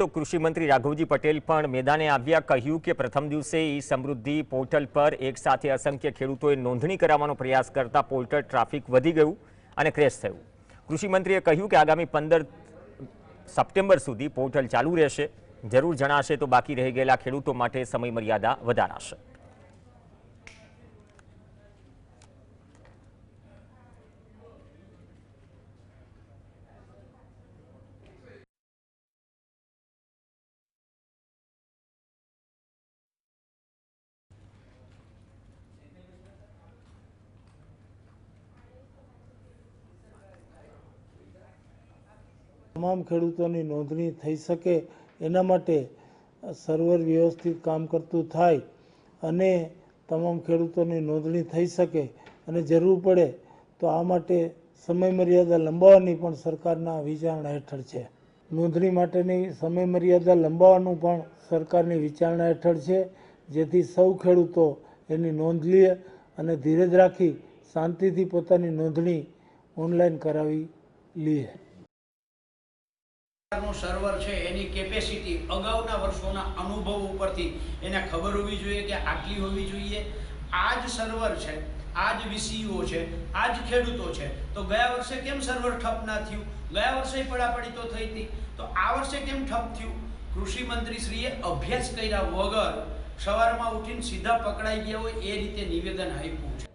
તો કૃષિમંત્રી રાઘવજી પટેલ પણ મેદાને આવ્યા, કહ્યું કે પ્રથમ દિવસે ઈ સમૃદ્ધિ પોર્ટલ પર એક સાથે અસંખ્ય ખેડૂતોએ નોંધણી કરાવવાનો પ્રયાસ કરતા પોર્ટલ ટ્રાફિક વધી ગયું અને ક્રેશ થયું. કૃષિમંત્રીએ કહ્યું કે આગામી પંદર સપ્ટેમ્બર સુધી પોર્ટલ ચાલુ રહેશે. જરૂર જણાશે તો બાકી રહી ગયેલા ખેડૂતો માટે સમયમર્યાદા વધારાશે. તમામ ખેડૂતોની નોંધણી થઈ શકે એના માટે સર્વર વ્યવસ્થિત કામ કરતું થાય અને તમામ ખેડૂતોની નોંધણી થઈ શકે અને જરૂર પડે તો આ માટે સમય મર્યાદા લંબાવવાની પણ સરકારના વિચારણા હેઠળ છે. નોંધણી માટેની સમય મર્યાદા લંબાવવાનું પણ સરકારની વિચારણા હેઠળ છે, જેથી સૌ ખેડૂતો એની નોંધ લે અને ધીરજ રાખી શાંતિથી પોતાની નોંધણી ઓનલાઈન કરાવી લે. નું સર્વર છે, એની કેપેસિટી અગાઉના વર્ષોના અનુભવ ઉપરથી એને ખબર હોવી જોઈએ કે આટલી હોવી જોઈએ. આ જ સર્વર છે, આ જ વીસીઓ છે, આ જ ખેડૂતો છે. તો ગયા વર્ષે કેમ સર્વર ઠપ ના થયું? ગયા વર્ષે પડાપડી તો થઈ હતી. તો આ વર્ષે કેમ ઠપ થયું? કૃષિ મંત્રીશ્રીએ અભ્યાસ કર્યા વગર સવારમાં ઉઠીને સીધા પકડાઈ ગયા હોય એ રીતે નિવેદન આપ્યું છે.